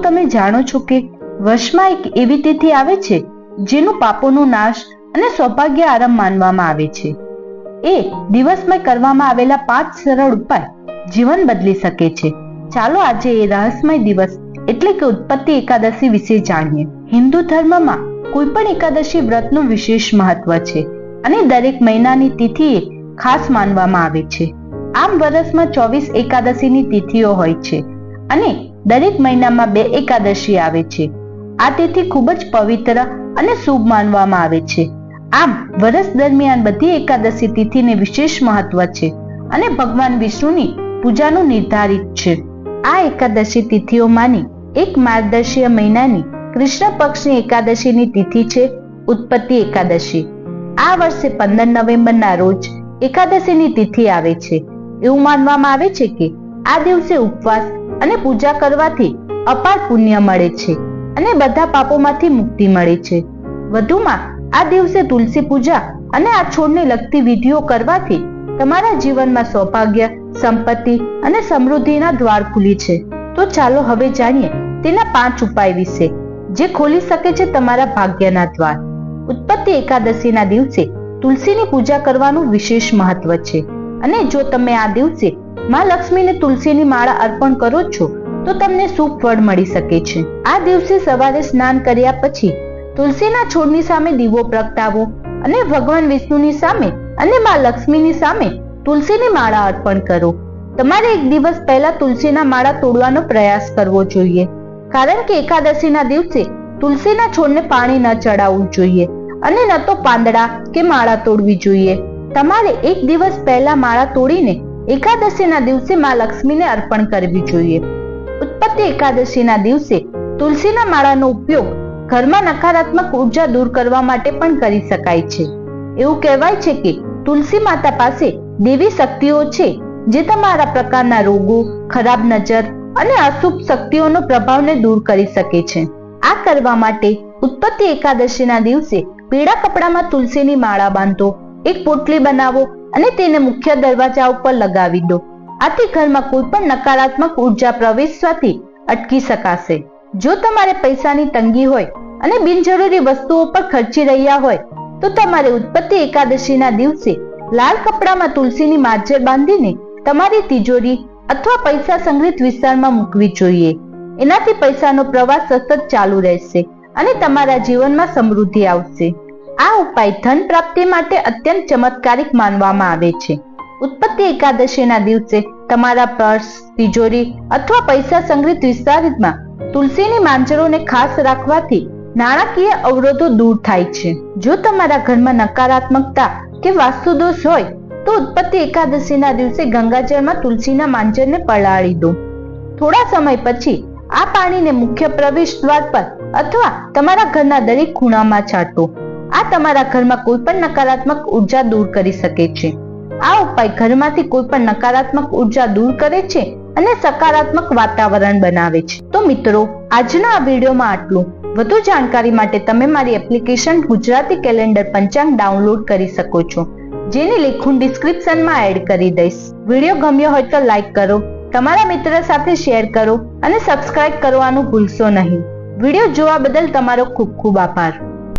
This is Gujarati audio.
શું તમે જાણો છો કે વર્ષમાં એક એવી તિથિ આવે છે, જેનું પાપોનો નાશ અને સૌભાગ્ય આરંભ માનવામાં આવે છે. એ દિવસમાં કરવામાં આવેલા પાંચ સરળ ઉપાય જીવન બદલી શકે છે. ચાલો આજે એ રહસ્યમય દિવસ એટલે કે ઉત્પત્તિ એકાદશી વિશે જાણીએ. હિન્દુ ધર્મમાં કોઈ પણ એકાદશી વ્રતનું વિશેષ મહત્વ છે અને દરેક મહિનાની તિથિએ ખાસ માનવામાં આવે છે. આમ વર્ષમાં ચોવીસ એકાદશીની તિથિઓ હોય છે. અને દરેક મહિનામાં બે એકાદશી આવે છે. આ તિથિ ખૂબ જ પવિત્ર અને શુભ માનવામાં આવે છે. આમ વર્ષ દરમિયાન બધી એકાદશી તિથિને વિશેષ મહત્વ છે અને ભગવાન વિષ્ણુની પૂજાનું નિર્ધારિત છે. આ એકાદશી તિથિઓમાંની એક માર્ગદર્શીય મહિનાની કૃષ્ણ પક્ષની એકાદશીની તિથિ છે ઉત્પત્તિ એકાદશી. આ વર્ષે પંદર નવેમ્બરના રોજ એકાદશીની તિથિ આવે છે. એવું માનવામાં આવે છે કે આ દિવસે ઉપવાસ અને પૂજા કરવાથી અપાર પુણ્ય મળે છે અને બધા પાપોમાંથી મુક્તિ મળે છે. વધુમાં, આ દિવસે તુલસી પૂજા અને આ છોડને લગતી વિધિઓ કરવાથી તમારા જીવનમાં સૌભાગ્ય, સંપત્તિ અને સમૃદ્ધિના દ્વાર ખુલી છે. તો ચાલો હવે જાણીએ તેના પાંચ ઉપાય વિશે, જે ખોલી શકે છે તમારા ભાગ્યના દ્વાર. ઉત્પત્તિ એકાદશીના દિવસે તુલસીની પૂજા કરવાનું વિશેષ મહત્વ છે અને જો તમે આ દિવસે માં લક્ષ્મીને તુલસીની માળા અર્પણ કરો છો, તો તમને શુભ ફળ મળી શકે છે. આ દિવસે સવારે સ્નાન કર્યા પછી તુલસીના છોડની સામે દીવો પ્રગટાવો અને ભગવાન વિષ્ણુની સામે અને માં લક્ષ્મીની સામે તુલસીની માળા અર્પણ કરો. તમારે એક દિવસ પહેલા તુલસીના માળા તોડવાનો પ્રયાસ કરવો જોઈએ, કારણ કે એકાદશીના દિવસે તુલસીના છોડને પાણી ન ચડાવવું જોઈએ અને ન તો પાંદડા કે માળા તોડવી જોઈએ. તમારે એક દિવસ પહેલા માળા તોડીને એકાદશીના દિવસે માં લક્ષ્મીને અર્પણ કરવી જોઈએ. ઉત્પત્તિ એકાદશીના દિવસે તુલસીના માળાનો ઉપયોગ ઘરમાં નકારાત્મક ઊર્જા દૂર કરવા માટે પણ કરી શકાય છે. એવું કહેવાય છે કે તુલસી માતા પાસે દેવી શક્તિઓ છે, જે તમારા પ્રકારના રોગો, ખરાબ નજર અને અશુભ શક્તિઓનો પ્રભાવને દૂર કરી શકે છે. આ કરવા માટે ઉત્પત્તિ એકાદશીના દિવસે પીળા કપડામાં તુલસીની માળા બાંધો, એક પોટલી બનાવો અને તેને મુખ્ય દરવાજા ઉપર લગાવી દો. આથી ઘરમાં કોઈ પણ નકારાત્મક ઊર્જા પ્રવેશવાથી અટકી શકાશે. જો તમારે પૈસાની તંગી હોય અને બિનજરૂરી વસ્તુઓ પર ખર્ચી રહ્યા હોય, તો તમારે ઉત્પત્તિ એકાદશીના દિવસે લાલ કપડામાં તુલસીની માજર બાંધીને તમારી તિજોરી અથવા પૈસા સંગ્રહિત વિસ્તારમાં મૂકવી જોઈએ. એનાથી પૈસાનો પ્રવાહ સતત ચાલુ રહેશે અને તમારા જીવનમાં સમૃદ્ધિ આવશે. આ ઉપાય ધન પ્રાપ્તિ માટે અત્યંત ચમત્કારિક માનવામાં આવે છે. ઉત્પત્તિ એકાદશીના દિવસે તમારા પર્સ, તિજોરી અથવા પૈસા સંગ્રહિત વિસ્તારમાં તુલસીની માંજરોને ખાસ રાખવાથી નાણાકીય અવરોધો દૂર થાય છે. જો તમારા ઘરમાં નકારાત્મકતા કે વાસ્તુ દોષ હોય, તો ઉત્પત્તિ એકાદશીના દિવસે ગંગાજળમાં તુલસીના માંજરને પલાળી દો. થોડા સમય પછી આ પાણીને મુખ્ય પ્રવેશ દ્વાર પર અથવા તમારા ઘરના દરેક ખૂણામાં છાંટો. આ તમારા ઘરમાં કોઈ પણ નકારાત્મક ઊર્જા દૂર કરી શકે છે. આ ઉપાય ઘરમાંથી કોઈ પણ નકારાત્મક ઊર્જા દૂર કરે છે અને સકારાત્મક વાતાવરણ બનાવે છે. તો મિત્રો, આજના આ વિડીયોમાં આટલું. વધુ જાણકારી માટે તમે મારી application Gujarati calendar panchang download કરી શકો છો, જેની લિંક હું ડિસ્ક્રિપ્શનમાં એડ કરી દઈશ. વીડિયો ગમ્યો હોય તો લાઈક કરો, તમારા મિત્ર સાથે શેર કરો અને સબસ્ક્રાઇબ કરવાનું ભૂલશો નહીં. વીડિયો જોવા બદલ તમારો ખૂબ ખૂબ આભાર.